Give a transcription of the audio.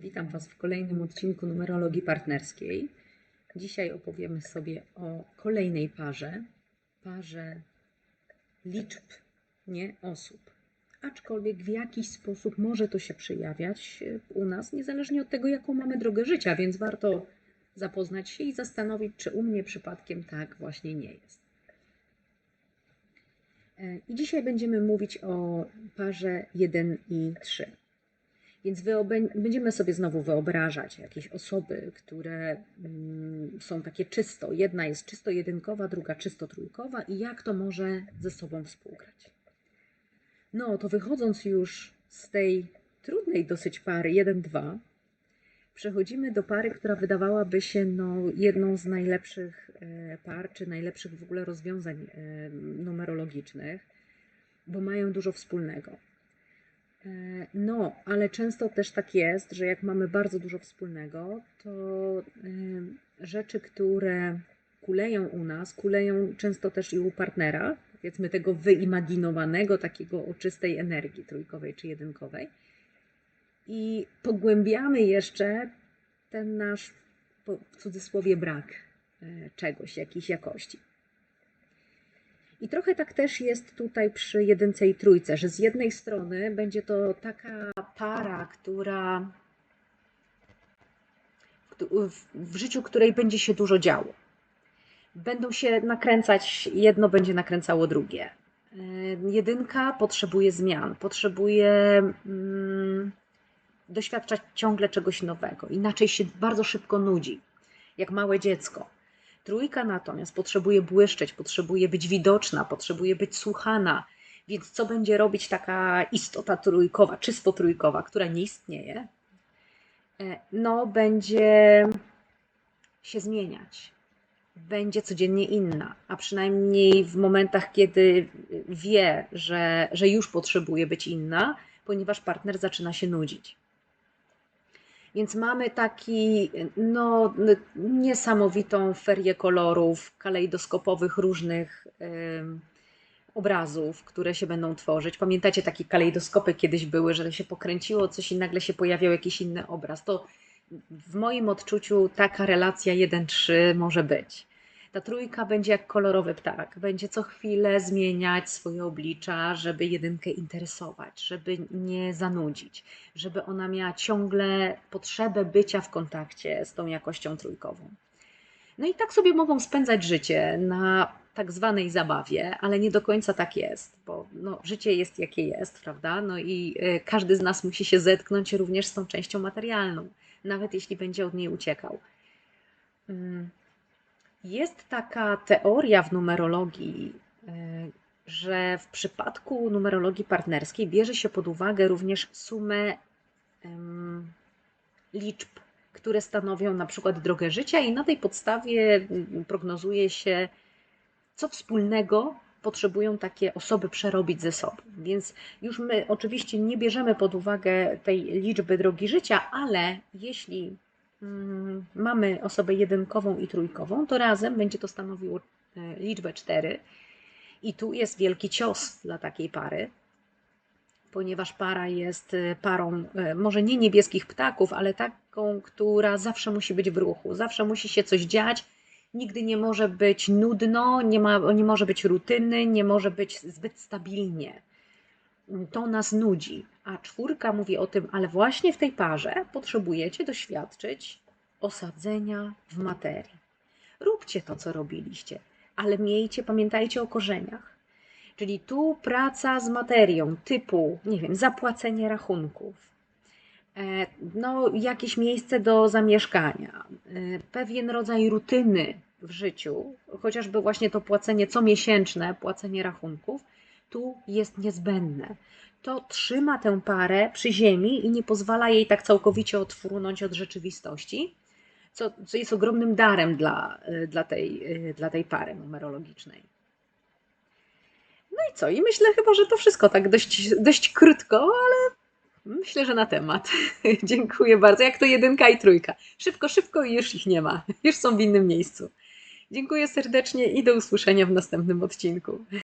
Witam Was w kolejnym odcinku numerologii partnerskiej. Dzisiaj opowiemy sobie o kolejnej parze, parze liczb, nie osób. Aczkolwiek w jakiś sposób może to się przejawiać u nas, niezależnie od tego, jaką mamy drogę życia, więc warto zapoznać się i zastanowić, czy u mnie przypadkiem tak właśnie nie jest. E, I dzisiaj będziemy mówić o parze 1 i 3. Więc będziemy sobie znowu wyobrażać jakieś osoby, które mm, są takie czysto. Jedna jest czysto jedynkowa, druga czysto trójkowa i jak to może ze sobą współgrać. No to wychodząc już z tej trudnej dosyć pary 1-2, przechodzimy do pary, która wydawałaby się no, jedną z najlepszych e, par, czy najlepszych w ogóle rozwiązań e, numerologicznych, bo mają dużo wspólnego. E, No, ale często też tak jest, że jak mamy bardzo dużo wspólnego, to em, rzeczy, które kuleją u nas, kuleją często też i u partnera, powiedzmy tego wyimaginowanego, takiego o czystej energii trójkowej czy jedynkowej. I pogłębiamy jeszcze ten nasz, w cudzysłowie, brak e, czegoś, jakiejś jakości. I trochę tak też jest tutaj przy jedynce i trójce, że z jednej strony będzie to taka para, która w, życiu której będzie się dużo działo. Będą się nakręcać, jedno będzie nakręcało drugie. E, Jedynka potrzebuje zmian, potrzebuje mm, doświadczać ciągle czegoś nowego, inaczej się bardzo szybko nudzi, jak małe dziecko. Trójka natomiast potrzebuje błyszczeć, potrzebuje być widoczna, potrzebuje być słuchana. Więc co będzie robić taka istota trójkowa, czysto trójkowa, która nie istnieje? E, No, będzie się zmieniać. Będzie codziennie inna, a przynajmniej w momentach, kiedy wie, że, że już potrzebuje być inna, ponieważ partner zaczyna się nudzić. Więc mamy taki no, niesamowitą ferię kolorów, kalejdoskopowych różnych em, obrazów, które się będą tworzyć. Pamiętacie takie kalejdoskopy kiedyś były, że się pokręciło coś i nagle się pojawiał jakiś inny obraz. To w moim odczuciu taka relacja 1-3 może być. Ta trójka będzie jak kolorowy ptak, będzie co chwilę zmieniać swoje oblicza, żeby jedynkę interesować, żeby nie zanudzić, żeby ona miała ciągle potrzebę bycia w kontakcie z tą jakością trójkową. No i tak sobie mogą spędzać życie na tak zwanej zabawie, ale nie do końca tak jest, bo no, życie jest jakie jest, prawda? No i y, każdy z nas musi się zetknąć również z tą częścią materialną, nawet jeśli będzie od niej uciekał. Jest taka teoria w numerologii, y, że w przypadku numerologii partnerskiej bierze się pod uwagę również sumę liczb, które stanowią na przykład drogę życia, i na tej podstawie mm, prognozuje się, co wspólnego potrzebują takie osoby przerobić ze sobą. Więc już my oczywiście nie bierzemy pod uwagę tej liczby drogi życia, ale jeśli mamy osobę jedynkową i trójkową, to razem będzie to stanowiło e, liczbę 4. I tu jest wielki cios dla takiej pary, ponieważ para jest e, parą e, może nie niebieskich ptaków, ale taką, która zawsze musi być w ruchu, zawsze musi się coś dziać. Nigdy nie może być nudno, nie, ma, nie może być rutyny, nie może być zbyt stabilnie. To nas nudzi. A czwórka mówi o tym, ale właśnie w tej parze potrzebujecie doświadczyć osadzenia w materii. Róbcie to, co robiliście, ale miejcie, pamiętajcie o korzeniach. Czyli tu praca z materią typu, nie wiem, zapłacenie rachunków, e, no, jakieś miejsce do zamieszkania, e, pewien rodzaj rutyny w życiu, chociażby właśnie to płacenie comiesięczne, płacenie rachunków, tu jest niezbędne. To trzyma tę parę przy ziemi i nie pozwala jej tak całkowicie odfrunąć od rzeczywistości, co, co jest ogromnym darem dla, e, dla, tej, e, dla tej pary numerologicznej. No i co? I myślę chyba, że to wszystko tak dość, dość krótko, ale myślę, że na temat. Dziękuję bardzo. Jak to jedynka i trójka. Szybko, szybko i już ich nie ma. Już są w innym miejscu. Dziękuję serdecznie i do usłyszenia w następnym odcinku.